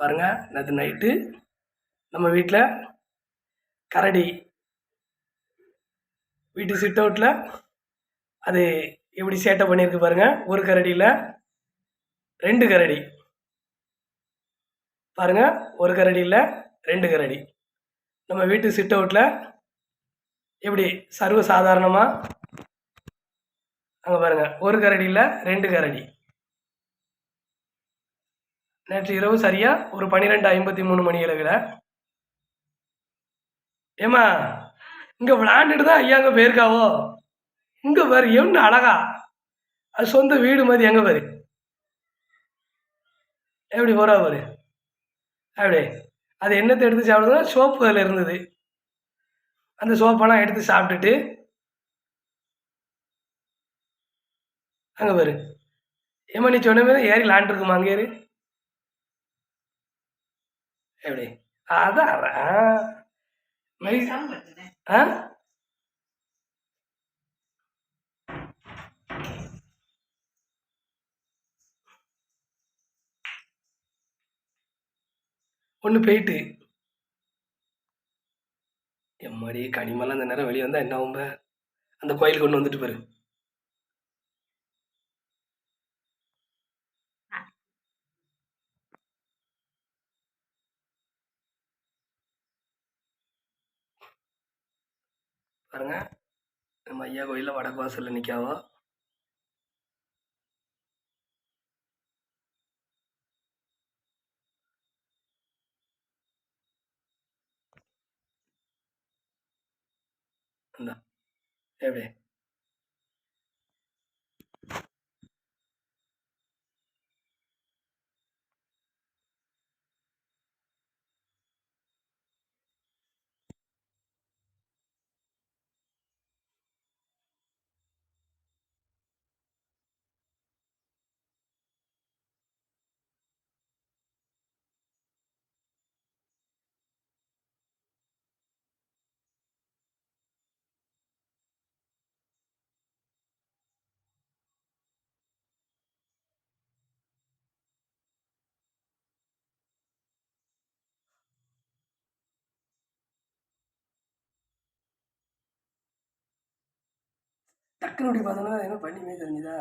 பாருங்கள் நேற்று நைட்டு நம்ம வீட்டில் கரடி வீட்டு சிட் அவுட்டில் அது எப்படி சேட்டை பண்ணியிருக்கு பாருங்கள் ஒரு கரடியில் ரெண்டு கரடி. பாருங்கள் ஒரு கரடியில் ரெண்டு கரடி. நம்ம வீட்டு சிட் அவுட்டில் எப்படி சர்வ சாதாரணமாக அங்கே பாருங்கள் ஒரு கரடியில் ரெண்டு கரடி. நேற்று இரவு சரியாக ஒரு பன்னிரெண்டு ஐம்பத்தி மூணு மணி அளவில். ஏம்மா இங்கே விளாண்டுட்டு தான் ஐயா அங்கே போயிருக்காவோ? இங்கே பாரு என்ன அழகா. அது சொந்த வீடு மாதிரி எங்கே பாரு. எப்படி போகிறா பாரு. அப்படி. அது என்னத்தை எடுத்து சாப்பிடுதுன்னா சோப்பு அதில் இருந்தது. அந்த சோப்பெல்லாம் எடுத்து சாப்பிட்டுட்டு அங்கே பாரு. ஏம்மா நீ சொன்ன மாதிரி ஏறி லாண்டுருக்குமா அங்கே ஏறி? எப்படி அதான் ஒன்று போயிட்டு. எம்மாடி கனிமெல்லாம் அந்த நேரம் வெளியே வந்தால் என்ன ஆகும் பே? அந்த கோயிலுக்கு கொண்டு வந்துட்டு பாரு. பாருங்க. நம்ம ஐயா கோயிலில் வடக்கு வாசலில் நிற்காவோ இந்த எப்படி டக்குனு இப்படி பார்த்தோன்னா என்ன பண்ணியுமே தெரிஞ்சுதா?